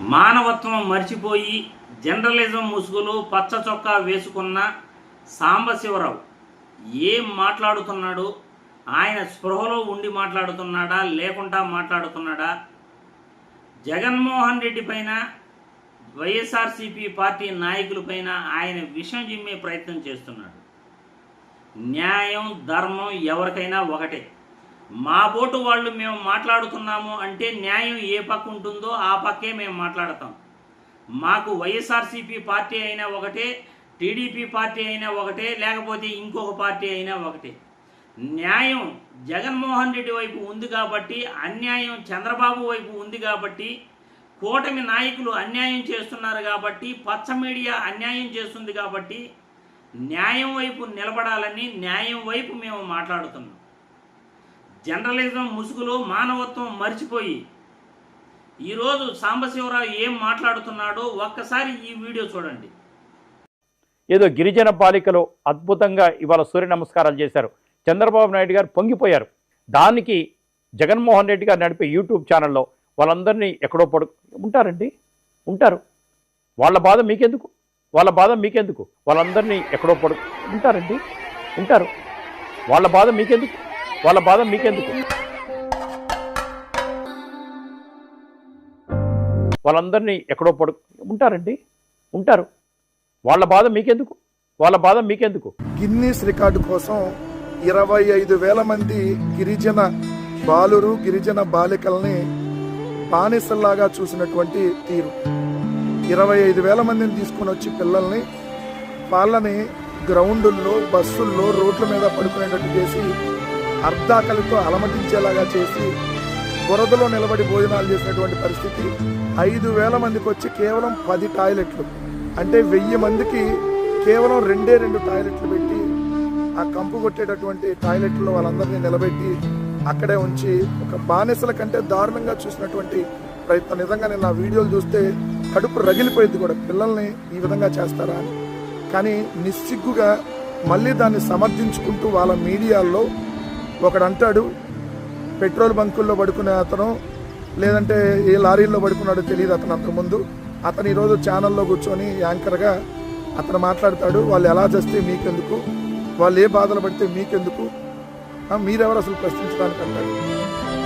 మానవత్వం మర్చిపోయి జర్నలిజం ముసుగులు పచ్చ చొక్కా వేసుకున్న సాంబశివరావు ఏం మాట్లాడుతున్నాడు ఆయన స్పృహలో ఉండి మాట్లాడుతున్నాడా లేకుండా మాట్లాడుతున్నాడా? జగన్మోహన్ రెడ్డి పైన వైఎస్ఆర్సీపీ పార్టీ నాయకులపైన ఆయన విషం జిమ్మే ప్రయత్నం చేస్తున్నాడు. న్యాయం ధర్మం ఎవరికైనా ఒకటే. మా బోటు వాళ్ళు మేము మాట్లాడుతున్నాము అంటే న్యాయం ఏ పక్క ఉంటుందో ఆ పక్కే మేము మాట్లాడతాం. మాకు వైఎస్ఆర్సీపీ పార్టీ అయినా ఒకటే టీడీపీ పార్టీ అయినా ఒకటే లేకపోతే ఇంకొక పార్టీ అయినా ఒకటే. న్యాయం జగన్మోహన్ రెడ్డి వైపు ఉంది కాబట్టి అన్యాయం చంద్రబాబు వైపు ఉంది కాబట్టి కూటమి నాయకులు అన్యాయం చేస్తున్నారు కాబట్టి పచ్చ మీడియా అన్యాయం చేస్తుంది కాబట్టి న్యాయం వైపు నిలబడాలని న్యాయం వైపు మేము మాట్లాడుతున్నాం. జర్నలిజం ముసుగులో మానవత్వం మర్చిపోయి ఈరోజు సాంబశివరావు ఏం మాట్లాడుతున్నాడో ఒక్కసారి ఈ వీడియో చూడండి. ఏదో గిరిజన బాలికలు అద్భుతంగా ఇవాళ సూర్య నమస్కారాలు చేశారు. చంద్రబాబు నాయుడు గారు పొంగిపోయారు. దానికి జగన్మోహన్ రెడ్డి గారు నడిపే యూట్యూబ్ ఛానల్లో వాళ్ళందరినీ ఎక్కడో పడు ఉంటారండి? ఉంటారు. వాళ్ళ బాధ మీకెందుకు? వాళ్ళ బాధ మీకెందుకు? వాళ్ళందరినీ ఎక్కడో పడు ఉంటారండి? ఉంటారు. వాళ్ళ బాధ మీకెందుకు? వాళ్ళ బాధ మీకెందుకు? వాళ్ళందరినీ ఎక్కడో పడు ఉంటారండి ఉంటారు. వాళ్ళ బాధ మీకెందుకు? వాళ్ళ బాధ మీకెందుకు? గిన్నీస్ రికార్డు కోసం ఇరవై ఐదు వేల మంది గిరిజన బాలురు గిరిజన బాలికల్ని బానిసల్లాగా చూసినటువంటి తీరు. ఇరవై ఐదు వేల మందిని తీసుకొని వచ్చి పిల్లల్ని వాళ్ళని గ్రౌండుల్లో బస్సుల్లో రోడ్ల మీద పడుకునేటట్టు చేసి అర్ధాకలితో అలమటించేలాగా చేసి బురదలో నిలబడి భోజనాలు చేసినటువంటి పరిస్థితి. ఐదు వేల మందికి వచ్చి కేవలం పది టాయిలెట్లు. అంటే వెయ్యి మందికి కేవలం రెండే రెండు టాయిలెట్లు పెట్టి ఆ కంపు కొట్టేటటువంటి టాయిలెట్లో వాళ్ళందరినీ నిలబెట్టి అక్కడే ఉంచి ఒక బానిసల కంటే దారుణంగా చూసినటువంటి ప్రయత్నం. నిజంగా నేను ఆ వీడియోలు చూస్తే కడుపు రగిలిపోయింది కూడా. పిల్లల్ని ఈ విధంగా చేస్తారా అని. కానీ నిస్సిగ్గుగా మళ్ళీ దాన్ని సమర్థించుకుంటూ వాళ్ళ మీడియాల్లో ఒకడు అంటాడు పెట్రోల్ బంకుల్లో పడుకునే అతను లేదంటే ఏ లారీల్లో పడుకున్నాడో తెలియదు అతను అంతకుముందు. అతను ఈరోజు ఛానల్లో కూర్చొని యాంకర్గా అతను మాట్లాడతాడు. వాళ్ళు ఎలా చేస్తే మీకెందుకు? వాళ్ళు ఏ బాధలు పడితే మీకెందుకు? మీరెవరు అసలు ప్రశ్నించడానికి అంటారు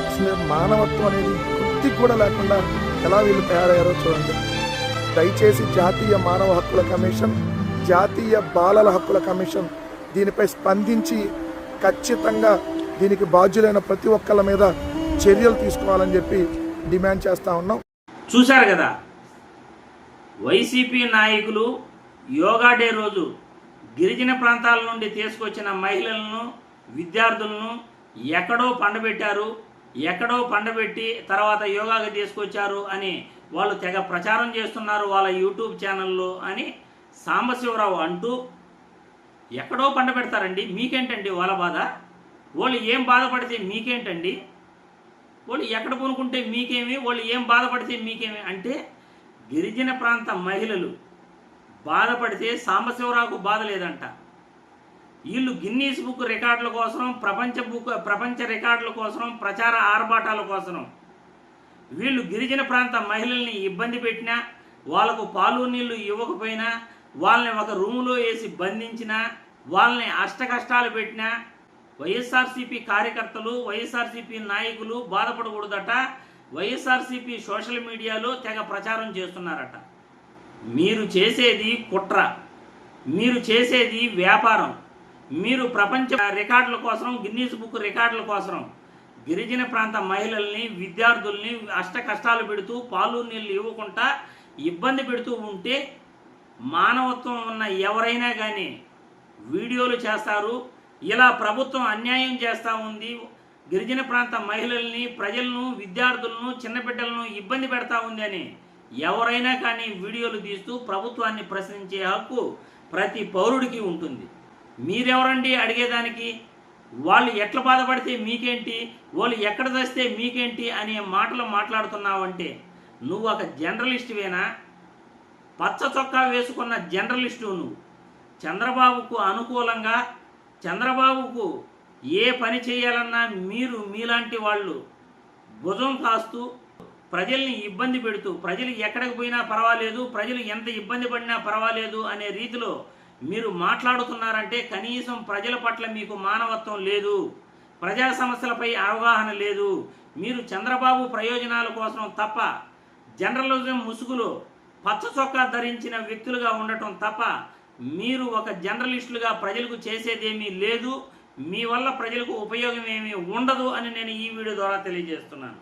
అసలు మానవత్వం అనేది కొద్ది కూడా లేకుండా ఎలా వీళ్ళు తయారయ్యారో చూడండి. దయచేసి జాతీయ మానవ హక్కుల కమిషన్ జాతీయ బాలల హక్కుల కమిషన్ దీనిపై స్పందించి ఖచ్చితంగా దీనికి బాధ్యులైన ప్రతి ఒక్కళ్ళ మీద చర్యలు తీసుకోవాలని చెప్పి డిమాండ్ చేస్తా ఉన్నాం. చూశారు కదా? వైసీపీ నాయకులు యోగా డే రోజు గిరిజన ప్రాంతాల నుండి తీసుకొచ్చిన మహిళలను విద్యార్థులను ఎక్కడో పండబెట్టారు ఎక్కడో పండబెట్టి తర్వాత యోగాకి తీసుకొచ్చారు అని వాళ్ళు తెగ ప్రచారం చేస్తున్నారు వాళ్ళ యూట్యూబ్ ఛానల్లో అని సాంబశివరావు అంటూ ఎక్కడో పండబెడతారండి. మీకేంటండి వాళ్ళ బాధ? వాళ్ళు ఏం బాధపడితే మీకేంటండి? వాళ్ళు ఎక్కడ కొనుక్కుంటే మీకేమి? వాళ్ళు ఏం బాధపడితే మీకేమి? అంటే గిరిజన ప్రాంత మహిళలు బాధపడితే సాంబశివరావుకు బాధ లేదంట. వీళ్ళు గిన్నీస్ బుక్ రికార్డుల కోసం ప్రపంచ బుక్ ప్రపంచ రికార్డుల కోసం ప్రచార ఆర్భాటాల కోసం వీళ్ళు గిరిజన ప్రాంత మహిళల్ని ఇబ్బంది పెట్టినా వాళ్ళకు పాలు నీళ్ళు ఇవ్వకపోయినా వాళ్ళని ఒక రూములో వేసి బంధించినా వాళ్ళని అష్ట కష్టాలు పెట్టినా వైఎస్ఆర్సీపీ కార్యకర్తలు వైఎస్ఆర్సీపీ నాయకులు బాధపడకూడదట. వైఎస్ఆర్సీపీ సోషల్ మీడియాలో తెగ ప్రచారం చేస్తున్నారట. మీరు చేసేది కుట్ర. మీరు చేసేది వ్యాపారం. మీరు ప్రపంచ రికార్డుల కోసం గిన్నీస్ బుక్ రికార్డుల కోసం గిరిజన ప్రాంత మహిళల్ని విద్యార్థుల్ని అష్ట కష్టాలు పెడుతూ పాలు నీళ్ళు ఇవ్వకుండా ఇబ్బంది పెడుతూ ఉంటే మానవత్వం ఉన్న ఎవరైనా కానీ వీడియోలు చేస్తారు ఇలా ప్రభుత్వం అన్యాయం చేస్తూ ఉంది. గిరిజన ప్రాంత మహిళల్ని ప్రజలను విద్యార్థులను చిన్నబిడ్డలను ఇబ్బంది పెడతా ఉంది అని ఎవరైనా కానీ వీడియోలు తీస్తూ ప్రభుత్వాన్ని ప్రశ్నించే హక్కు ప్రతి పౌరుడికి ఉంటుంది. మీరెవరండి అడిగేదానికి? వాళ్ళు ఎట్లా బాధపడితే మీకేంటి? వాళ్ళు ఎక్కడ తెస్తే మీకేంటి అనే మాటలు మాట్లాడుతున్నావంటే నువ్వు ఒక జర్నలిస్టువేనా? పచ్చ చొక్కా వేసుకున్న జర్నలిస్టు నువ్వు. చంద్రబాబుకు అనుకూలంగా చంద్రబాబుకు ఏ పని చేయాలన్నా మీరు మీలాంటి వాళ్ళు భుజం కాస్తూ ప్రజల్ని ఇబ్బంది పెడుతూ ప్రజలు ఎక్కడికి పోయినా పర్వాలేదు ప్రజలు ఎంత ఇబ్బంది పడినా పర్వాలేదు అనే రీతిలో మీరు మాట్లాడుతున్నారంటే కనీసం ప్రజల పట్ల మీకు మానవత్వం లేదు ప్రజా సమస్యలపై అవగాహన లేదు. మీరు చంద్రబాబు ప్రయోజనాల కోసం తప్ప జర్నలిజం ముసుగులో పచ్చ చొక్కా ధరించిన వ్యక్తులుగా ఉండటం తప్ప మీరు ఒక జర్నలిస్టులుగా ప్రజలకు చేసేదేమీ లేదు మీ వల్ల ప్రజలకు ఉపయోగం ఏమీ ఉండదు అని నేను ఈ వీడియో ద్వారా తెలియజేస్తున్నాను.